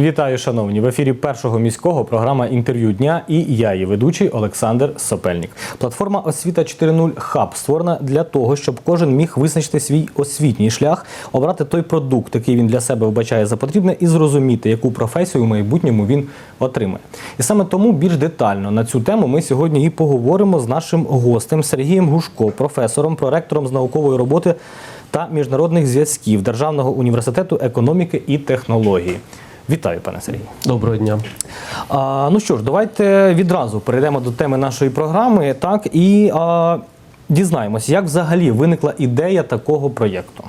Вітаю, шановні! В ефірі першого міського програма інтерв'ю дня і я, її ведучий Олександр Сопельник. Платформа Освіта 4.0 Хаб створена для того, щоб кожен міг визначити свій освітній шлях, обрати той продукт, який він для себе вбачає за потрібне, і зрозуміти, яку професію в майбутньому він отримає. І саме тому більш детально на цю тему ми сьогодні і поговоримо з нашим гостем Сергієм Гушко, професором, проректором з наукової роботи та міжнародних зв'язків Державного університету економіки і технології. Вітаю, пане Сергію. Доброго дня. А, ну що ж, давайте відразу перейдемо до теми нашої програми, так і а, дізнаємось, як взагалі виникла ідея такого проєкту.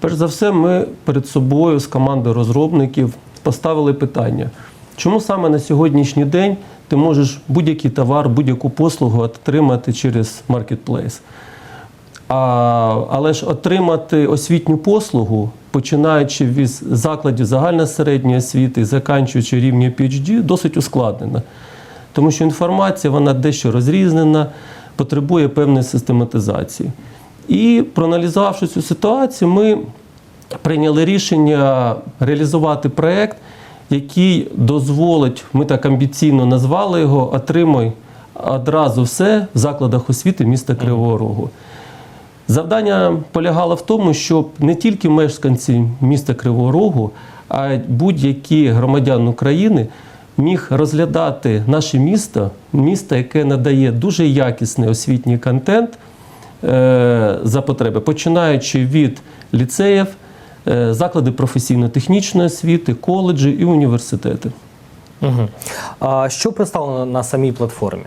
Перш за все, ми перед собою з командою розробників поставили питання, чому саме на сьогоднішній день ти можеш будь-який товар, будь-яку послугу отримати через маркетплейс. А, але ж отримати освітню послугу, починаючи від закладів загальносередньої освіти, заканчуючи рівня PhD, досить ускладнено. Тому що інформація вона дещо розрізнена, потребує певної систематизації. І проаналізувавши цю ситуацію, ми прийняли рішення реалізувати проєкт, який дозволить, ми так амбіційно назвали його Отримай одразу все в закладах освіти міста Кривого Рогу. Завдання полягало в тому, щоб не тільки мешканці міста Кривого Рогу, а й будь-які громадян України міг розглядати наше місто, місто, яке надає дуже якісний освітній контент е, за потреби, починаючи від ліцеїв, е, заклади професійно-технічної освіти, коледжі і університети. Угу. А що представлено на самій платформі?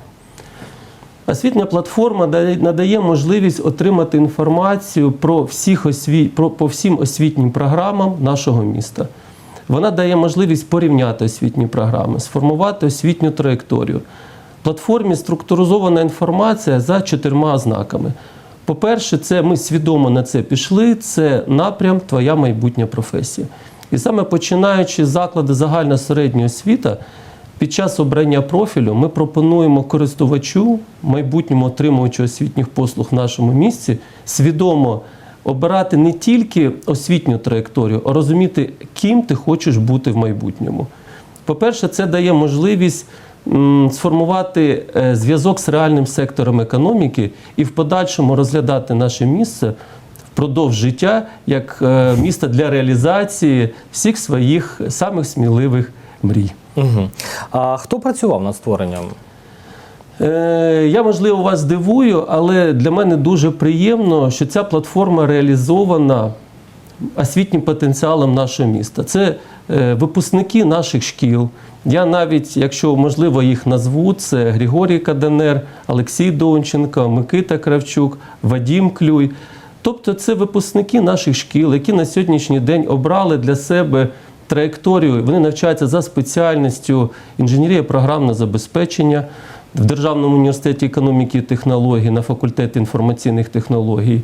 Освітня платформа надає можливість отримати інформацію про всіх осві... про, по всім освітнім програмам нашого міста. Вона дає можливість порівняти освітні програми, сформувати освітню траєкторію. В платформі структуризована інформація за чотирма ознаками. По-перше, це ми свідомо на це пішли. Це напрям Твоя майбутня професія. І саме починаючи з заклади загальна середньої освіти, під час обрання профілю ми пропонуємо користувачу, майбутньому отримувачу освітніх послуг в нашому місці, свідомо обирати не тільки освітню траєкторію, а розуміти, ким ти хочеш бути в майбутньому. По-перше, це дає можливість сформувати е, зв'язок з реальним сектором економіки і в подальшому розглядати наше місце впродовж життя як е, місто для реалізації всіх своїх самих сміливих мрій. Угу. А хто працював над створенням? Е, Я, можливо, вас здивую, але для мене дуже приємно, що ця платформа реалізована освітнім потенціалом нашого міста. Це е, випускники наших шкіл. Я навіть, якщо можливо їх назву, це Григорій Каденер, Олексій Донченко, Микита Кравчук, Вадім Клюй. Тобто це випускники наших шкіл, які на сьогоднішній день обрали для себе траєкторію. Вони навчаються за спеціальністю інженерія програмне забезпечення в Державному університеті економіки і технологій на факультеті інформаційних технологій.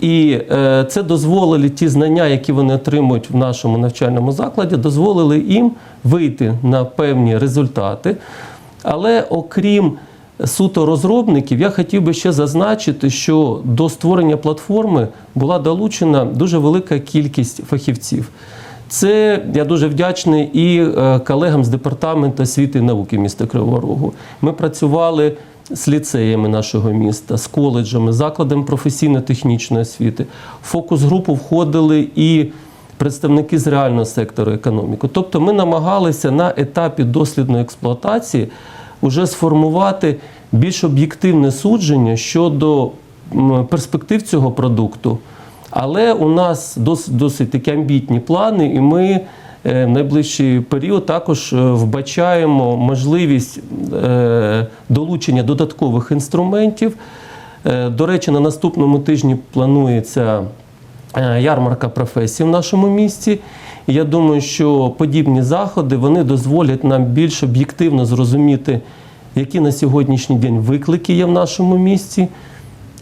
І е, це дозволили ті знання, які вони отримують в нашому навчальному закладі, дозволили їм вийти на певні результати. Але окрім суто розробників, я хотів би ще зазначити, що до створення платформи була долучена дуже велика кількість фахівців. Це я дуже вдячний і е, колегам з департаменту освіти і науки міста Кривого Рогу. Ми працювали з ліцеями нашого міста, з коледжами, закладами професійно-технічної освіти. В фокус-групу входили і представники з реального сектору економіки. Тобто ми намагалися на етапі дослідної експлуатації вже сформувати більш об'єктивне судження щодо перспектив цього продукту. Але у нас досить, досить такі амбітні плани, і ми е, в найближчий період також е, вбачаємо можливість е, долучення додаткових інструментів. До речі, на наступному тижні планується ярмарка професій в нашому місті. Я думаю, що подібні заходи вони дозволять нам більш об'єктивно зрозуміти, які на сьогоднішній день виклики є в нашому місті,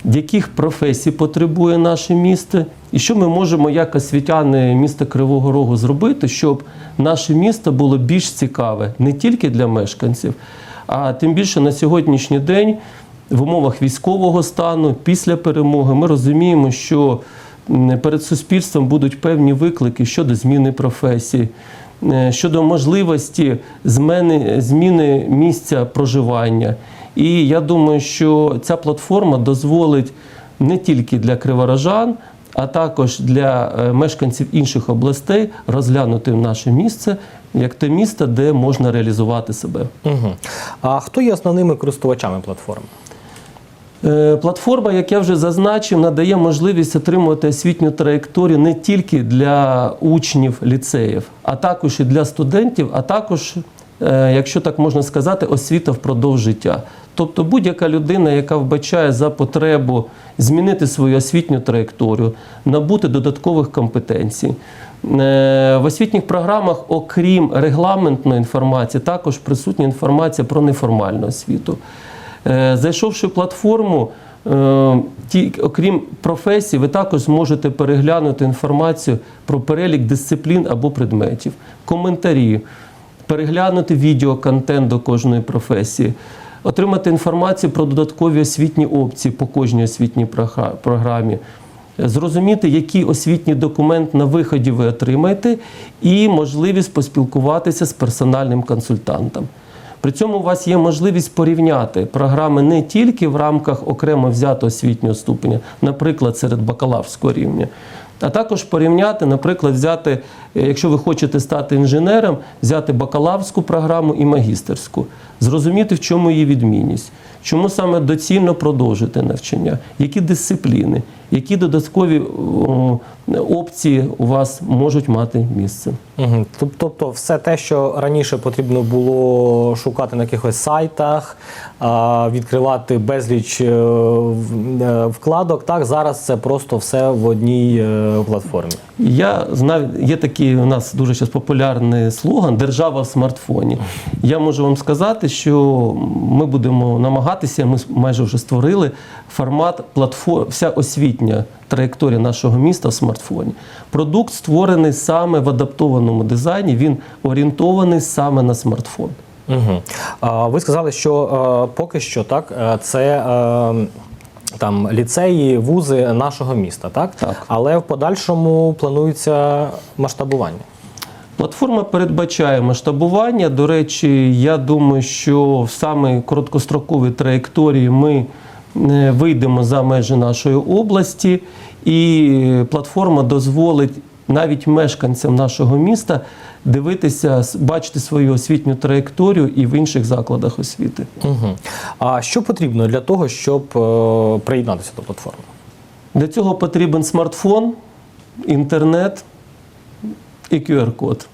яких професій потребує наше місто, і що ми можемо як освітяни міста Кривого Рогу зробити, щоб наше місто було більш цікаве не тільки для мешканців, а тим більше на сьогоднішній день в умовах військового стану, після перемоги, ми розуміємо, що перед суспільством будуть певні виклики щодо зміни професії. е, щодо можливості зміни, зміни місця проживання. І я думаю, що ця платформа дозволить не тільки для криворожан, а також для е, мешканців інших областей розглянути наше місце як те місто, де можна реалізувати себе. Угу. А хто є основними користувачами платформи? Е, Платформа, як я вже зазначив, надає можливість отримувати освітню траєкторію не тільки для учнів ліцеїв, а також і для студентів, а також, е, якщо так можна сказати, освіта впродовж життя. Тобто будь-яка людина, яка вбачає за потребу змінити свою освітню траєкторію, набути додаткових компетенцій. Е, В освітніх програмах, окрім регламентної інформації, також присутня інформація про неформальну освіту. Е, Зайшовши в платформу, е, ті, окрім професій, ви також зможете переглянути інформацію про перелік дисциплін або предметів, коментарі, переглянути відеоконтент до кожної професії, отримати інформацію про додаткові освітні опції по кожній освітній програмі. Зрозуміти, який освітній документ на виході ви отримаєте, і можливість поспілкуватися з персональним консультантом. При цьому у вас є можливість порівняти програми не тільки в рамках окремо взятого освітнього ступеня, наприклад, серед бакалаврського рівня, а також порівняти, наприклад, взяти, е, якщо ви хочете стати інженером, взяти бакалаврську програму і магістерську, зрозуміти, в чому її відмінність, чому саме доцільно продовжити навчання, які дисципліни, які додаткові опції у вас можуть мати місце. Угу. Тобто, все те, що раніше потрібно було шукати на якихось сайтах, відкривати безліч е, е, вкладок, так зараз це просто все в одній е, платформі. Я знаю, є такий у нас дуже зараз популярний слоган Держава в смартфоні. Я можу вам сказати, що ми будемо намагатися, ми майже вже створили формат платформ, вся освітня траєкторія нашого міста в смартфоні. Продукт створений саме в адаптованому дизайні, він орієнтований саме на смартфон. Угу. А, ви сказали, що е, поки що так, е, це. Е, там ліцеї, вузи нашого міста, так? Так. Але в подальшому планується масштабування. Платформа передбачає масштабування. До речі, я думаю, що в саме короткостроковій траєкторії ми вийдемо за межі нашої області, і платформа дозволить навіть мешканцям нашого міста дивитися, бачити свою освітню траєкторію і в інших закладах освіти. Угу. А що потрібно для того, щоб е, приєднатися до платформи? Для цього потрібен смартфон, інтернет і QR-код.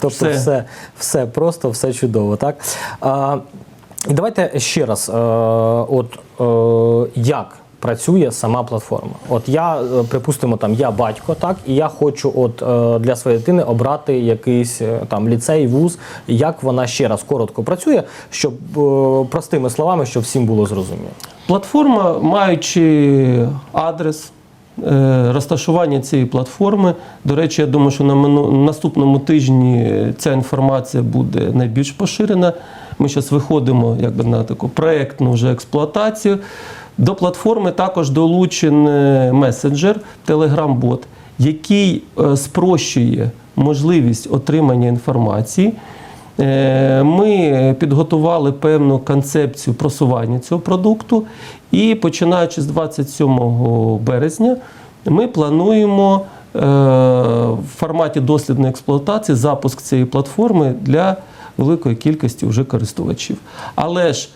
Тобто Все. все, все, просто, все чудово, так? А, і давайте ще раз, е, от е, як працює сама платформа? От я, е, припустимо, там я батько, так, і я хочу от для своєї дитини обрати якийсь там ліцей, вуз. Як вона ще раз коротко працює, щоб простими словами, щоб всім було зрозуміло. Платформа, маючи адрес, розташування цієї платформи. До речі, я думаю, що на наступному тижні ця інформація буде найбільш поширена. Ми зараз виходимо якби, на таку проєктну вже експлуатацію. До платформи також долучений месенджер, Telegram-бот, який е, спрощує можливість отримання інформації. Е, Ми підготували певну концепцію просування цього продукту, і починаючи з 27 березня, ми плануємо е, в форматі дослідної експлуатації запуск цієї платформи для великої кількості вже користувачів. Але ж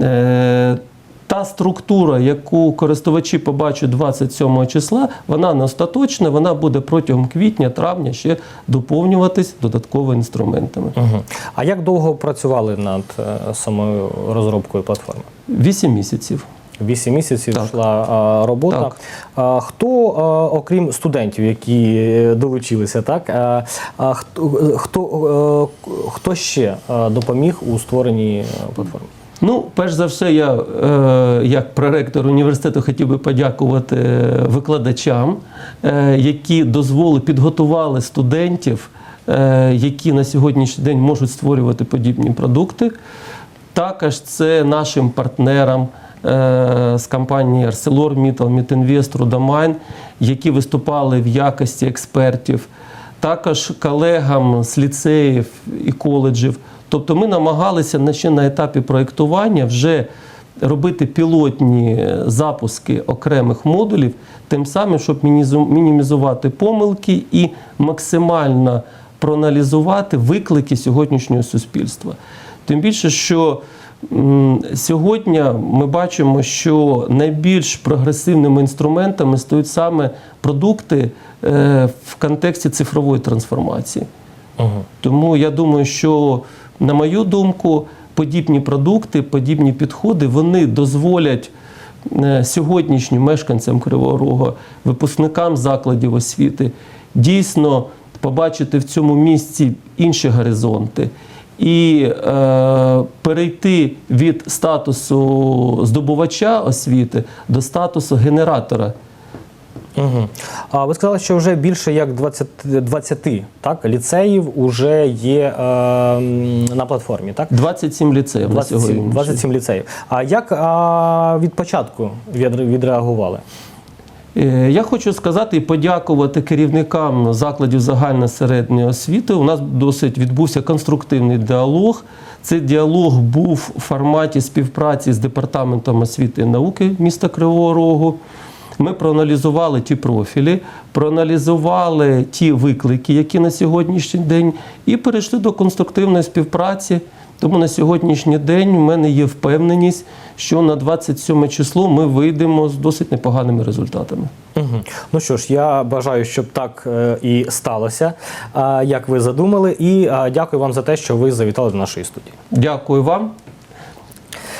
е, та структура, яку користувачі побачать 27 числа, вона не остаточна, вона буде протягом квітня-травня ще доповнюватись додатковими інструментами. Угу. А як довго працювали над е, самою розробкою платформи? 8 місяців. Вісім місяців Так. йшла а, робота. Так. А, хто, а, окрім студентів, які е, долучилися, так а, а, хто, хто, е, хто ще допоміг у створенні е, платформи? Ну, перш за все, я е, як проректор університету хотів би подякувати викладачам, е, які дозволили, підготували студентів, е, які на сьогоднішній день можуть створювати подібні продукти. Також це нашим партнерам з компанії ArcelorMittal, Metinvest, Rudamine, які виступали в якості експертів. також колегам з ліцеїв і коледжів. Тобто ми намагалися ще на етапі проєктування вже робити пілотні е, запуски окремих модулів, тим самим, щоб мінімізувати помилки і максимально проаналізувати виклики сьогоднішнього суспільства. Тим більше, що сьогодні ми бачимо, що найбільш прогресивними інструментами стають саме продукти е, в контексті цифрової трансформації. Тому я думаю, що, на мою думку, подібні продукти, подібні підходи вони дозволять е, сьогоднішнім мешканцям Кривого Рога, випускникам закладів освіти дійсно побачити в цьому місці інші горизонти. І е, перейти від статусу здобувача освіти до статусу генератора Угу. А ви сказали, що вже більше як 20, 20 так, ліцеїв уже є е, на платформі, так? 27 ліцеїв на 27, сьогодні. 27 ліцеїв. А як а, від початку від- відреагували? Е, Я хочу сказати і подякувати керівникам закладів загальної середньої освіти. У нас досить відбувся конструктивний діалог. Цей діалог був у форматі співпраці з департаментом освіти і науки міста Кривого Рогу. Ми проаналізували ті профілі, проаналізували ті виклики, які на сьогоднішній день, і перейшли до конструктивної співпраці. Тому на сьогоднішній день у мене є впевненість, що на 27 число ми вийдемо з досить непоганими результатами. Угу. Ну що ж, я бажаю, щоб так е, і сталося, а, як ви задумали. І а, дякую вам за те, що ви завітали до нашої студії. Дякую вам.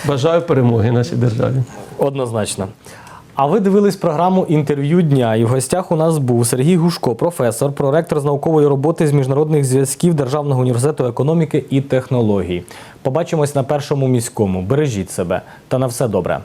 Бажаю перемоги нашій державі. Однозначно. А ви дивились програму інтерв'ю дня, і в гостях у нас був Сергій Гушко, професор, проректор з наукової роботи з міжнародних зв'язків Державного університету економіки і технологій. Побачимось на першому міському. Бережіть себе та на все добре.